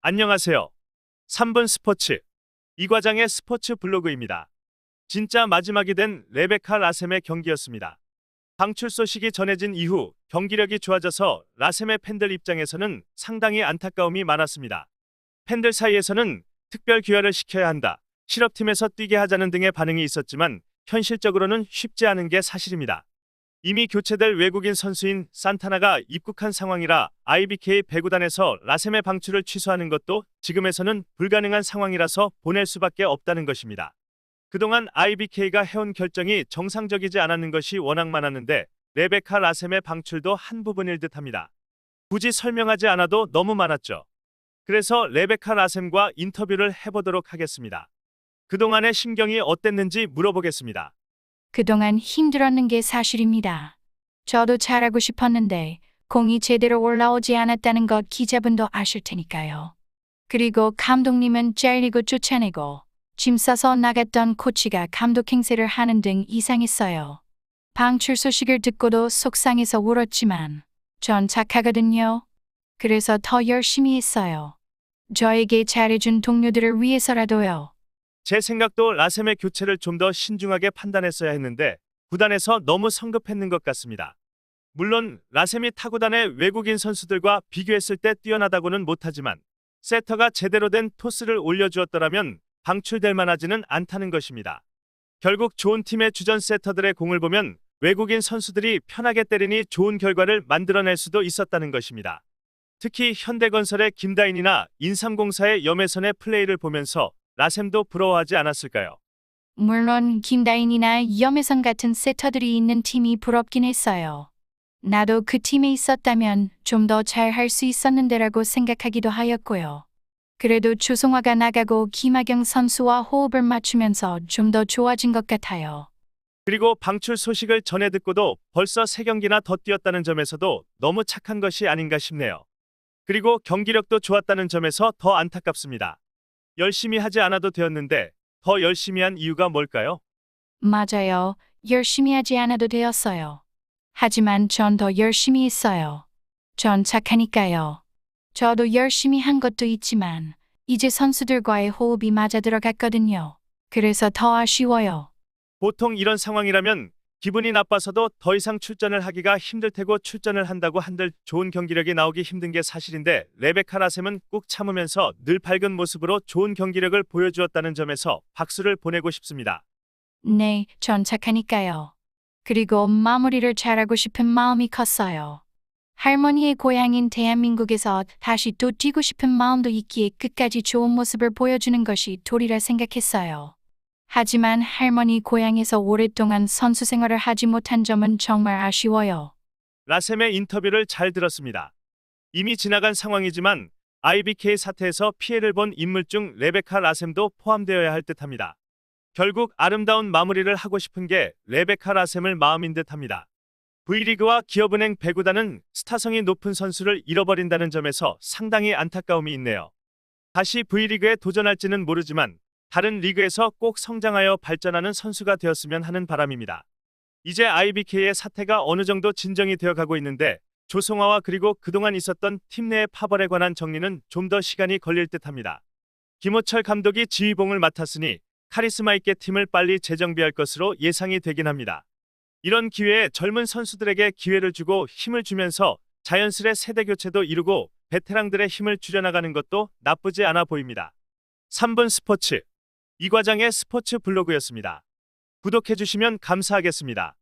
안녕하세요. 3분 스포츠 이 과장의 스포츠 블로그입니다. 진짜 마지막이 된 레베카 라셈의 경기였습니다. 방출 소식이 전해진 이후 경기력이 좋아져서 라셈의 팬들 입장에서는 상당히 안타까움이 많았습니다. 팬들 사이에서는 특별 귀화를 시켜야 한다. 실업팀에서 뛰게 하자는 등의 반응이 있었지만 현실적으로는 쉽지 않은 게 사실입니다. 이미 교체될 외국인 선수인 산타나가 입국한 상황이라 IBK 배구단에서 라셈의 방출을 취소하는 것도 지금에서는 불가능한 상황이라서 보낼 수밖에 없다는 것입니다. 그동안 IBK가 해온 결정이 정상적이지 않았는 것이 워낙 많았는데 레베카 라셈의 방출도 한 부분일 듯합니다. 굳이 설명하지 않아도 너무 많았죠. 그래서 레베카 라셈과 인터뷰를 해보도록 하겠습니다. 그동안의 심경이 어땠는지 물어보겠습니다. 그동안 힘들었는 게 사실입니다. 저도 잘하고 싶었는데 공이 제대로 올라오지 않았다는 것 기자분도 아실 테니까요. 그리고 감독님은 잘리고 쫓아내고 짐 싸서 나갔던 코치가 감독 행세를 하는 등 이상했어요. 방출 소식을 듣고도 속상해서 울었지만 전 착하거든요. 그래서 더 열심히 했어요. 저에게 잘해준 동료들을 위해서라도요. 제 생각도 라셈의 교체를 좀 더 신중하게 판단했어야 했는데 구단에서 너무 성급했는 것 같습니다. 물론 라셈이 타구단의 외국인 선수들과 비교했을 때 뛰어나다고는 못하지만 세터가 제대로 된 토스를 올려주었더라면 방출될 만하지는 않다는 것입니다. 결국 좋은 팀의 주전 세터들의 공을 보면 외국인 선수들이 편하게 때리니 좋은 결과를 만들어낼 수도 있었다는 것입니다. 특히 현대건설의 김다인이나 인삼공사의 염혜선의 플레이를 보면서 라셈도 부러워하지 않았을까요? 물론 김다인이나 염혜선 같은 세터들이 있는 팀이 부럽긴 했어요. 나도 그 팀에 있었다면 좀 더 잘 할 수 있었는데라고 생각하기도 하였고요. 그래도 조성화가 나가고 김하경 선수와 호흡을 맞추면서 좀 더 좋아진 것 같아요. 그리고 방출 소식을 전해 듣고도 벌써 세 경기나 더 뛰었다는 점에서도 너무 착한 것이 아닌가 싶네요. 그리고 경기력도 좋았다는 점에서 더 안타깝습니다. 열심히 하지 않아도 되었는데 더 열심히 한 이유가 뭘까요? 맞아요. 열심히 하지 않아도 되었어요. 하지만 전 더 열심히 했어요. 전 착하니까요. 저도 열심히 한 것도 있지만 이제 선수들과의 호흡이 맞아 들어갔거든요. 그래서 더 아쉬워요. 보통 이런 상황이라면 기분이 나빠서도 더 이상 출전을 하기가 힘들 테고 출전을 한다고 한들 좋은 경기력이 나오기 힘든 게 사실인데 레베카 라셈은 꾹 참으면서 늘 밝은 모습으로 좋은 경기력을 보여주었다는 점에서 박수를 보내고 싶습니다. 네, 전 착하니까요. 그리고 마무리를 잘하고 싶은 마음이 컸어요. 할머니의 고향인 대한민국에서 다시 또 뛰고 싶은 마음도 있기에 끝까지 좋은 모습을 보여주는 것이 도리라 생각했어요. 하지만 할머니 고향에서 오랫동안 선수 생활을 하지 못한 점은 정말 아쉬워요. 라셈의 인터뷰를 잘 들었습니다. 이미 지나간 상황이지만 IBK 사태에서 피해를 본 인물 중 레베카 라셈도 포함되어야 할 듯합니다. 결국 아름다운 마무리를 하고 싶은 게 레베카 라셈을 마음인 듯합니다. V리그와 기업은행 배구단은 스타성이 높은 선수를 잃어버린다는 점에서 상당히 안타까움이 있네요. 다시 V리그에 도전할지는 모르지만 다른 리그에서 꼭 성장하여 발전하는 선수가 되었으면 하는 바람입니다. 이제 IBK의 사태가 어느 정도 진정이 되어 가고 있는데 조성화와 그리고 그동안 있었던 팀 내의 파벌에 관한 정리는 좀 더 시간이 걸릴 듯합니다. 김호철 감독이 지휘봉을 맡았으니 카리스마 있게 팀을 빨리 재정비할 것으로 예상이 되긴 합니다. 이런 기회에 젊은 선수들에게 기회를 주고 힘을 주면서 자연스레 세대 교체도 이루고 베테랑들의 힘을 줄여나가는 것도 나쁘지 않아 보입니다. 3분 스포츠 이 과장의 스포츠 블로그였습니다. 구독해주시면 감사하겠습니다.